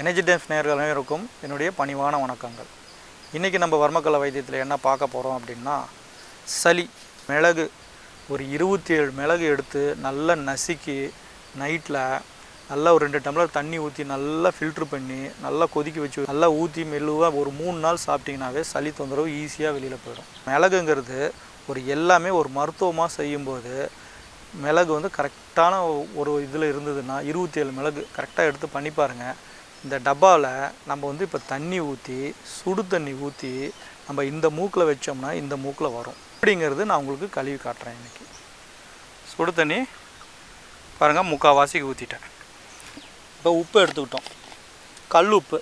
Energy times நேர்கள் அனைவருக்கும் என்னுடைய பணிவான வணக்கங்கள். இன்றைக்கி நம்ம வர்மக்கலை வைத்தியத்தில் என்ன பார்க்க போகிறோம் அப்படின்னா சளி மிளகு ஒரு இருபத்தி ஏழு மிளகு எடுத்து நல்லா நசுக்கி நைட்டில் நல்லா ஒரு ரெண்டு டம்ளர் தண்ணி ஊற்றி நல்லா ஃபில்ட்ரு பண்ணி நல்லா கொதிக்க வச்சு நல்லா ஊற்றி மெல்லுவாக ஒரு மூணு நாள் சாப்பிட்டிங்கனாவே சளி தொந்தரவு ஈஸியாக வெளியில் போயிடும். மிளகுங்கிறது ஒரு எல்லாமே ஒரு மருத்துவமாக செய்யும்போது மிளகு வந்து கரெக்டான ஒரு இதில் இருந்ததுன்னா இருபத்தி ஏழு மிளகு கரெக்டாக எடுத்து பண்ணி பாருங்கள் இந்த டப்பாவில் நம்ம வந்து இப்போ தண்ணி ஊற்றி சுடு தண்ணி ஊற்றி நம்ம இந்த மூக்கில் வச்சோம்னா இந்த மூக்கில் வரும். அப்படிங்கிறது நான் உங்களுக்கு கழுவி காட்டுறேன் இன்றைக்கி சுடு தண்ணி பாருங்கள் முக்கால்வாசிக்கு ஊற்றிட்டேன் இப்போ உப்பு எடுத்துக்கிட்டோம். கல் உப்பு.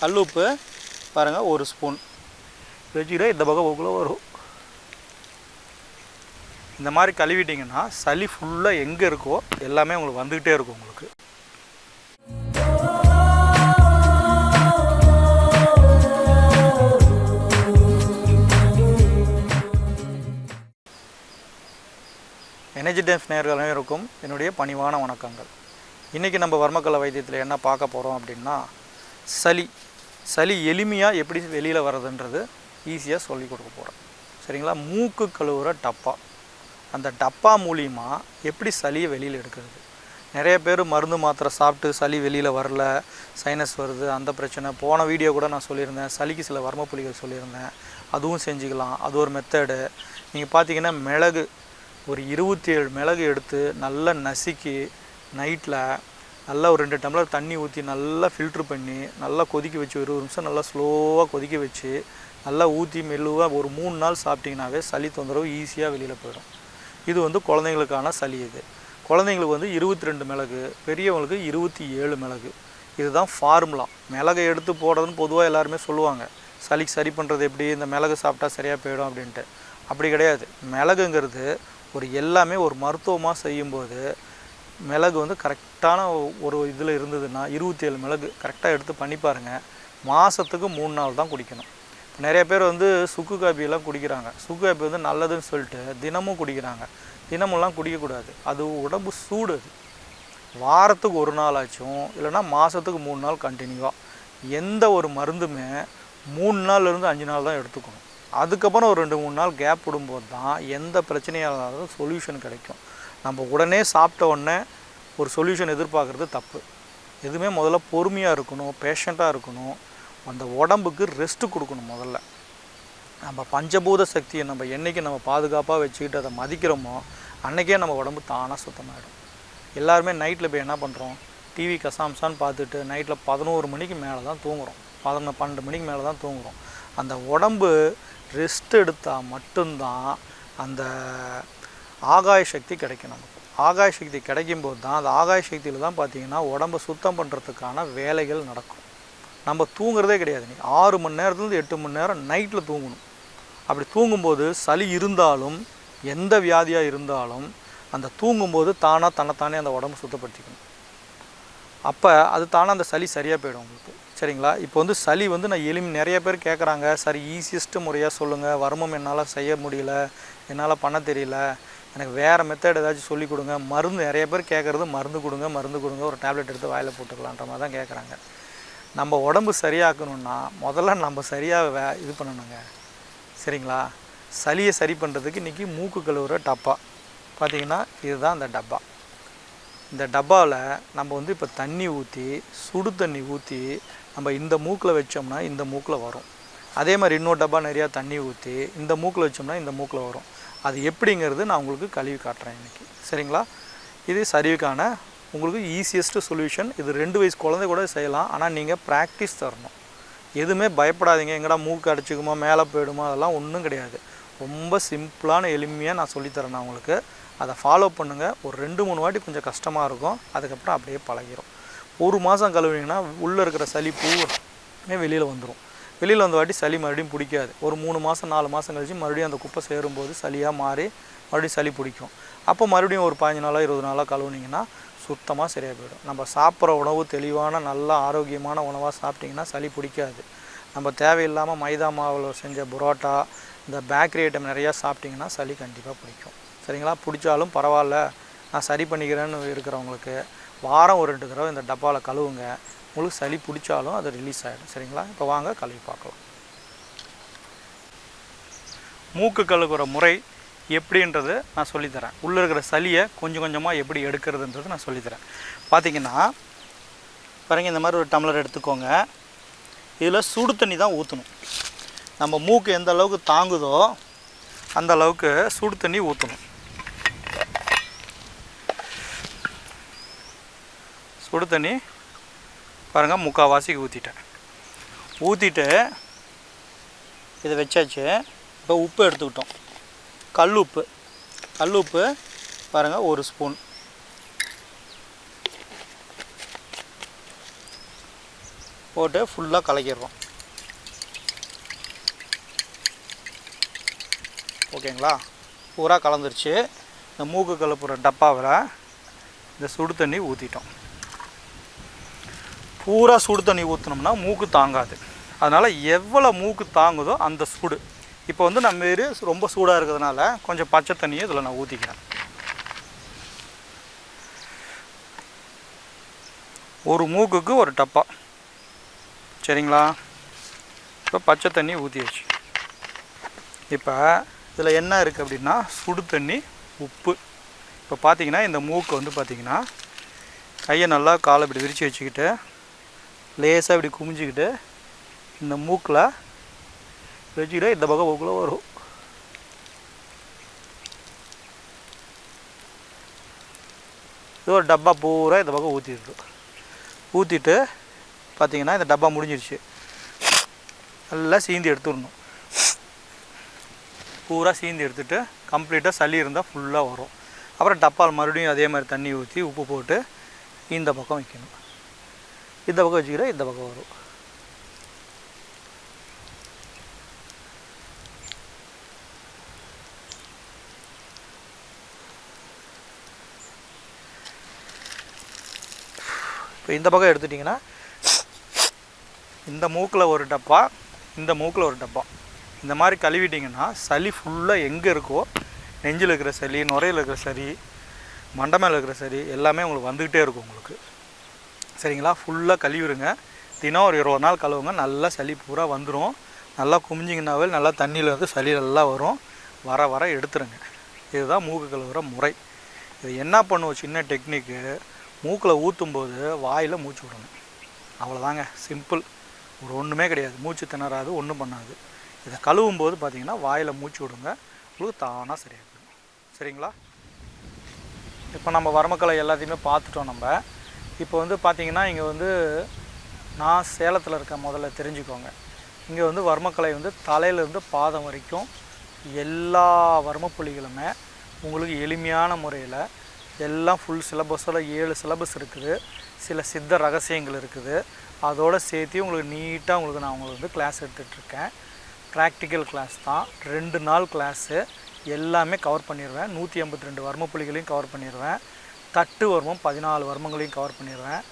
கல் உப்பு பாருங்கள் ஒரு ஸ்பூன். வச்சுக்கிட்டா இந்த பக்கம் உப்புல வரும். இந்த மாதிரி கழுவிட்டிங்கன்னா சளி ஃபுல்லாக எங்கே இருக்கோ எல்லாமே உங்களுக்கு வந்துக்கிட்டே இருக்கும் உங்களுக்கு. எனர்ஜி டைம்ஸ் நேர்கள் இருக்கும் என்னுடைய பணிவான வணக்கங்கள். இன்றைக்கி நம்ம வர்மக்கலை வைத்தியத்தில் என்ன பார்க்க போகிறோம் அப்படின்னா சளி. சளி எளிமையாக எப்படி வெளியில் வர்றதுன்றது ஈஸியாக சொல்லி கொடுக்க போகிறேன் சரிங்களா? மூக்கு கழுவுற டப்பா. அந்த டப்பா மூலிமா எப்படி சளியை வெளியில் எடுக்கிறது? நிறைய பேர் மருந்து மாத்திரை சாப்பிட்டு சளி வெளியில் வரல சைனஸ் வருது அந்த பிரச்சனை. போன வீடியோ கூட நான் சொல்லியிருந்தேன். சளிக்கு சில வர்ம புலிகள் சொல்லியிருந்தேன். அதுவும் செஞ்சுக்கலாம். அது ஒரு மெத்தடு நீங்கள் பார்த்தீங்கன்னா மிளகு ஒரு இருபத்தி ஏழு மிளகு எடுத்து நல்லா நசுக்கி நைட்டில் நல்லா ஒரு ரெண்டு டம்ளர் தண்ணி ஊற்றி நல்லா ஃபில்ட்ரு பண்ணி நல்லா கொதிக்க வச்சு ஒரு நிமிஷம் நல்லா ஸ்லோவாக கொதிக்க வச்சு நல்லா ஊற்றி மெல்லுவாக ஒரு மூணு நாள் சாப்பிட்டிங்கனாவே சளி தொந்தரவு ஈஸியாக வெளியில் போயிடும். இது வந்து குழந்தைங்களுக்கான சளி இது. குழந்தைங்களுக்கு வந்து இருபத்தி ரெண்டு மிளகு பெரியவங்களுக்கு இருபத்தி ஏழு மிளகு. இதுதான் ஃபார்முலா மிளகை எடுத்து போடுறதுன்னு பொதுவாக எல்லாருமே சொல்லுவாங்க. சளிக்கு சரி பண்ணுறது எப்படி? இந்த மிளகு சாப்பிட்டா சரியாக போயிடும் அப்படின்ட்டு. அப்படி கிடையாது. மிளகுங்கிறது ஒரு எல்லாமே ஒரு மருத்துவமாக செய்யும்போது மிளகு வந்து கரெக்டான ஒரு இதில் இருந்ததுன்னா இருபத்தி ஏழு மிளகு கரெக்டாக எடுத்து பண்ணி பாருங்கள் மாதத்துக்கு மூணு நாள் தான் குடிக்கணும். நிறைய பேர் வந்து சுக்கு காப்பியெல்லாம் குடிக்கிறாங்க. சுக்கு காப்பி வந்து நல்லதுன்னு சொல்லிட்டு தினமும் குடிக்கிறாங்க. தினமெல்லாம் குடிக்கக்கூடாது. அது உடம்பு சூடு அது. வாரத்துக்கு ஒரு நாள் ஆச்சும் இல்லைன்னா மாதத்துக்கு மூணு நாள் கண்டினியூவாக எந்த ஒரு மருந்துமே மூணு நாள்லேருந்து அஞ்சு நாள் தான் எடுத்துக்கணும். அதுக்கப்புறம் ஒரு ரெண்டு மூணு நாள் கேப் விடும்போது தான் எந்த பிரச்சனையாக இருந்தாலும் சொல்யூஷன் கிடைக்கும். நம்ம உடனே சாப்பிட்ட உடனே ஒரு சொல்யூஷன் எதிர்பார்க்குறது தப்பு. எதுவுமே முதல்ல பொறுமையாக இருக்கணும் பேஷண்ட்டாக இருக்கணும். அந்த உடம்புக்கு ரெஸ்ட்டு கொடுக்கணும் முதல்ல. நம்ம பஞ்சபூத சக்தியை நம்ம என்றைக்கு நம்ம பாதுகாப்பாக வச்சுக்கிட்டு அதை மதிக்கிறோமோ அன்றைக்கே நம்ம உடம்பு தானாக சுத்தமாகிடும் எல்லாருமே நைட்டில் போய் என்ன பண்ணுறோம் டிவி கசாம்சான்னு பார்த்துட்டு நைட்டில் பதினோரு மணிக்கு மேலே தான் தூங்குறோம். பதினொன்று பன்னெண்டு மணிக்கு மேலே தான் தூங்குறோம். அந்த உடம்பு ரெஸ்ட் எடுத்தால் மட்டும்தான் அந்த ஆகாய சக்தி கிடைக்கும் நமக்கு. ஆகாய சக்தி கிடைக்கும்போது தான் அந்த ஆகாய சக்தியில் தான் பார்த்தீங்கன்னா உடம்பை சுத்தம் பண்ணுறதுக்கான வேலைகள் நடக்கும். நம்ம தூங்குறதே கிடையாது. நீ ஆறு மணி நேரத்துலேருந்து எட்டு மணி நேரம் நைட்டில் தூங்கணும். அப்படி தூங்கும்போது சளி இருந்தாலும் எந்த வியாதியாக இருந்தாலும் அந்த தூங்கும்போது தானாக தன்னைத்தானே அந்த உடம்பு சுத்தப்படுத்திக்கணும். அப்போ அது தானாக அந்த சளி சரியாக போயிடும் உங்களுக்கு. சரிங்களா? இப்போ வந்து சளி வந்து நான் எளிமை நிறைய பேர் கேட்குறாங்க சரி ஈஸியஸ்ட்டு முறையாக சொல்லுங்கள் வர்மம் என்னால் செய்ய முடியல. என்னால் பண்ண தெரியல. எனக்கு வேறு மெத்தட் ஏதாச்சும் சொல்லி கொடுங்க. மருந்து நிறைய பேர் கேட்குறது மருந்து கொடுங்க மருந்து கொடுங்க. ஒரு டேப்லெட் எடுத்து வாயில் போட்டுக்கலான்ற மாதிரி தான் கேட்குறாங்க நம்ம உடம்பு சரியாக்கணுன்னா முதல்ல நம்ம சரியாக வே இது பண்ணணுங்க. சரிங்களா? சளியை சரி பண்ணுறதுக்கு இன்றைக்கி மூக்கு கழுவுற டப்பா. பார்த்திங்கன்னா இதுதான் அந்த டப்பா. இந்த டப்பாவில் நம்ம வந்து இப்போ தண்ணி ஊற்றி சுடு தண்ணி ஊற்றி நம்ம இந்த மூக்கில் வச்சோம்னா இந்த மூக்கில் வரும். அதே மாதிரி இன்னொரு டப்பா நிறையா தண்ணி ஊற்றி இந்த மூக்கில் வச்சோம்னா இந்த மூக்கில் வரும். அது எப்படிங்கிறது நான் உங்களுக்கு கழுவி காட்டுறேன் இன்றைக்கி சரிங்களா? இது சரிவுக்கான உங்களுக்கு ஈஸியஸ்ட்டு சொல்யூஷன் இது ரெண்டு வயசு குழந்தை கூட செய்யலாம். ஆனால் நீங்கள் ப்ராக்டிஸ் தரணும். எதுவுமே பயப்படாதீங்க. எங்கடா மூக்கு அடிச்சுக்குமா மேலே போயிடுமா அதெல்லாம் ஒன்றும் கிடையாது. ரொம்ப சிம்பிளான எளிமையாக நான் சொல்லித்தரேன் நான் உங்களுக்கு. அதை ஃபாலோ பண்ணுங்கள் ஒரு ரெண்டு மூணு வாட்டி கொஞ்சம் கஷ்டமாக இருக்கும். அதுக்கப்புறம் அப்படியே பழகிரும். ஒரு மாதம் கழுவிங்கன்னா உள்ளே இருக்கிற சளி பூவுமே வெளியில் வந்துடும் வெளியில் வந்த வாட்டி சளி மறுபடியும் பிடிக்காது. ஒரு மூணு மாதம் நாலு மாதம் கழிச்சு மறுபடியும் அந்த குப்பை சேரும்போது சளியாக மாறி மறுபடியும் சளி பிடிக்கும். அப்போ மறுபடியும் ஒரு பதினஞ்சு நாளாக இருபது நாளாக கழுவுனீங்கன்னா சுத்தமாக சரியாக போயிடும். நம்ம சாப்பிட்ற உணவு தெளிவான நல்ல ஆரோக்கியமான உணவாக சாப்பிட்டிங்கன்னா சளி பிடிக்காது. நம்ம தேவையில்லாமல் மைதா மாவில் செஞ்ச புரோட்டா இந்த பேக்கரி ஐட்டம் நிறையா சாப்பிட்டிங்கன்னா சளி கண்டிப்பாக பிடிக்கும். சரிங்களா? பிடிச்சாலும் பரவாயில்ல. நான் சரி பண்ணிக்கிறேன்னு இருக்கிறவங்களுக்கு வாரம் ஒரு ரெண்டு தடவை இந்த டப்பாவில் கழுவுங்க. உங்களுக்கு சளி பிடிச்சாலும் அது ரிலீஸ் ஆகிடும் சரிங்களா? இப்போ வாங்க கழுவி பார்க்கலாம். மூக்கு கழுவுற முறை எப்படின்றது நான் சொல்லித்தரேன். உள்ளே இருக்கிற சளியை கொஞ்சம் கொஞ்சமாக எப்படி எடுக்கிறதுன்றது நான் சொல்லித்தரேன். பார்த்தீங்கன்னா பாருங்க இந்த மாதிரி ஒரு டம்ளர் எடுத்துக்கோங்க. இதில் சுடு தண்ணி தான் ஊற்றணும் நம்ம மூக்கு எந்த அளவுக்கு தாங்குதோ அந்த அளவுக்கு சுடு தண்ணி ஊற்றணும் சுடு தண்ணி. பாருங்கள் முக்கால்வாசிக்கு ஊற்றிட்டேன் ஊற்றிட்டு இதை வச்சாச்சு. இப்போ உப்பு எடுத்துக்கிட்டோம். கல் உப்பு. கல் உப்பு பாருங்கள் ஒரு ஸ்பூன். போட்டு ஃபுல்லாக கலக்கிடுறோம். ஓகேங்களா? பூரா கலந்துருச்சு. இந்த மூக்கு கலப்புற டப்பாவில் இந்த சுடு தண்ணி ஊற்றிட்டோம் பூரா சுடு தண்ணி ஊற்றினோம்னா மூக்கு தாங்காது. அதனால் எவ்வளோ மூக்கு தாங்குதோ அந்த சூடு. இப்போ வந்து நம்ம இது ரொம்ப சூடாக இருக்கிறதுனால கொஞ்சம் பச்சை தண்ணியை இதில் நான் ஊற்றிக்கிறேன் ஒரு மூக்குக்கு ஒரு டப்பா. சரிங்களா? இப்போ பச்சை தண்ணி ஊற்றியாச்சு இப்போ இதில் என்ன இருக்குது அப்படின்னா சுடு தண்ணி உப்பு. இப்போ பார்த்தீங்கன்னா இந்த மூக்கு வந்து பார்த்திங்கன்னா கையை நல்லா காலை இப்படி விரித்து வச்சுக்கிட்டு லேசாக இப்படி குமிஞ்சிக்கிட்டு இந்த மூக்கில் வச்சுக்கிட்டு இந்த பக்கம் மூக்கில் வரும். இது ஒரு டப்பா பூரா இந்த பக்கம் ஊற்றிட்டு ஊற்றிட்டு பார்த்தீங்கன்னா இந்த டப்பா முடிஞ்சிருச்சு. நல்லா சீந்தி எடுத்துடணும். பூரா சீந்தி எடுத்துட்டு கம்ப்ளீட்டாக சளி இருந்தால் ஃபுல்லாக வரும். அப்புறம் டப்பால் மறுபடியும் அதே மாதிரி தண்ணி ஊற்றி உப்பு போட்டு இந்த பக்கம் வைக்கணும். இந்த பக்கம் வச்சுக்கிறோம் இந்த பக்கம் வரும். இப்போ இந்த பக்கம் எடுத்துட்டிங்கன்னா இந்த மூக்கில் ஒரு டப்பா இந்த மூக்கில் ஒரு டப்பா. இந்த மாதிரி கழுவிட்டிங்கன்னா சளி ஃபுல்லாக எங்கே இருக்கோ நெஞ்சில் இருக்கிற சளி நுரையில் இருக்கிற சளி மண்டமேல இருக்கிற சளி எல்லாமே உங்களுக்கு வந்துக்கிட்டே இருக்கும் உங்களுக்கு. சரிங்களா? ஃபுல்லாக கழுவிடுங்க. தினம் ஒரு இருபது நாள் கழுவுங்க. நல்லா சளி பூரா வந்துடும் நல்லா குமிஞ்சிங்கனாவே நல்லா தண்ணியில் வந்து சளி நல்லா வரும். வர வர எடுத்துருங்க. இதுதான் மூக்கு கழுவுற முறை. இது என்ன பண்ணுவோம்? சின்ன டெக்னிக்கு. மூக்கில் ஊற்றும்போது வாயில் மூச்சு விடணும். அவ்வளோதாங்க சிம்பிள். ஒரு ஒன்றுமே கிடையாது. மூச்சு திணறாது ஒன்றும் பண்ணாது. இதை கழுவும் போது பார்த்திங்கன்னா வாயில் மூச்சு விடுங்க. உங்களுக்கு தானாக சரியாக சரிங்களா? இப்போ நம்ம வரமக்களை எல்லாத்தையுமே பார்த்துட்டோம் நம்ம. இப்போ வந்து பார்த்திங்கன்னா இங்கே வந்து நான் சேலத்தில் இருக்க முதல்ல தெரிஞ்சுக்கோங்க. இங்கே வந்து வர்மக்கலை வந்து தலையிலேருந்து பாதம் வரைக்கும் எல்லா வர்மப்புள்ளிகளுமே உங்களுக்கு எளிமையான முறையில் எல்லாம் ஃபுல் சிலபஸோட ஏழு சிலபஸ் இருக்குது. சில சித்த ரகசியங்கள் இருக்குது. அதோடு சேர்த்து உங்களுக்கு நீட்டாக உங்களுக்கு நான் உங்களுக்கு வந்து கிளாஸ் எடுத்துகிட்ருக்கேன் ப்ராக்டிக்கல் கிளாஸ் தான். ரெண்டு நாள் கிளாஸு எல்லாமே கவர் பண்ணிடுவேன் நூற்றி ஐம்பத்தி ரெண்டு வர்மப்புள்ளிகளையும் கவர் பண்ணிடுவேன் தட்டு வர்மம் பதினாலு வர்மங்களையும் கவர் பண்ணிடுவேன்.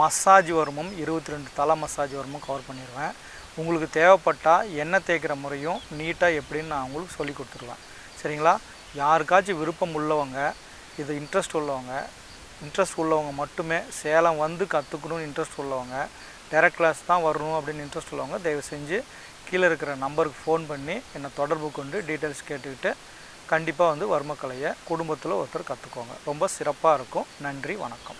மசாஜ் வர்மம் இருபத்தி ரெண்டு தலை மசாஜ் வர்மம் கவர் பண்ணிடுவேன். உங்களுக்கு தேவைப்பட்டால் எண்ணெய் தேய்க்கிற முறையும் நீட்டாக எப்படின்னு நான் உங்களுக்கு சொல்லி கொடுத்துருவேன் சரிங்களா? யாருக்காச்சும் விருப்பம் உள்ளவங்க இது இன்ட்ரெஸ்ட் உள்ளவங்க இன்ட்ரெஸ்ட் உள்ளவங்க மட்டுமே சேலம் வந்து கற்றுக்கணும்னு இன்ட்ரெஸ்ட் உள்ளவங்க டேரக்ட் கிளாஸ் தான் வரணும் அப்படின்னு இன்ட்ரெஸ்ட் உள்ளவங்க தயவு செஞ்சு கீழே இருக்கிற நம்பருக்கு ஃபோன் பண்ணி என்னை தொடர்பு கொண்டு டீட்டெயில்ஸ் கேட்டுக்கிட்டு கண்டிப்பாக வந்து வர்மக்கலையை குடும்பத்தில் ஒருத்தர் கற்றுக்கோங்க ரொம்ப சிறப்பாக இருக்கும். நன்றி வணக்கம்.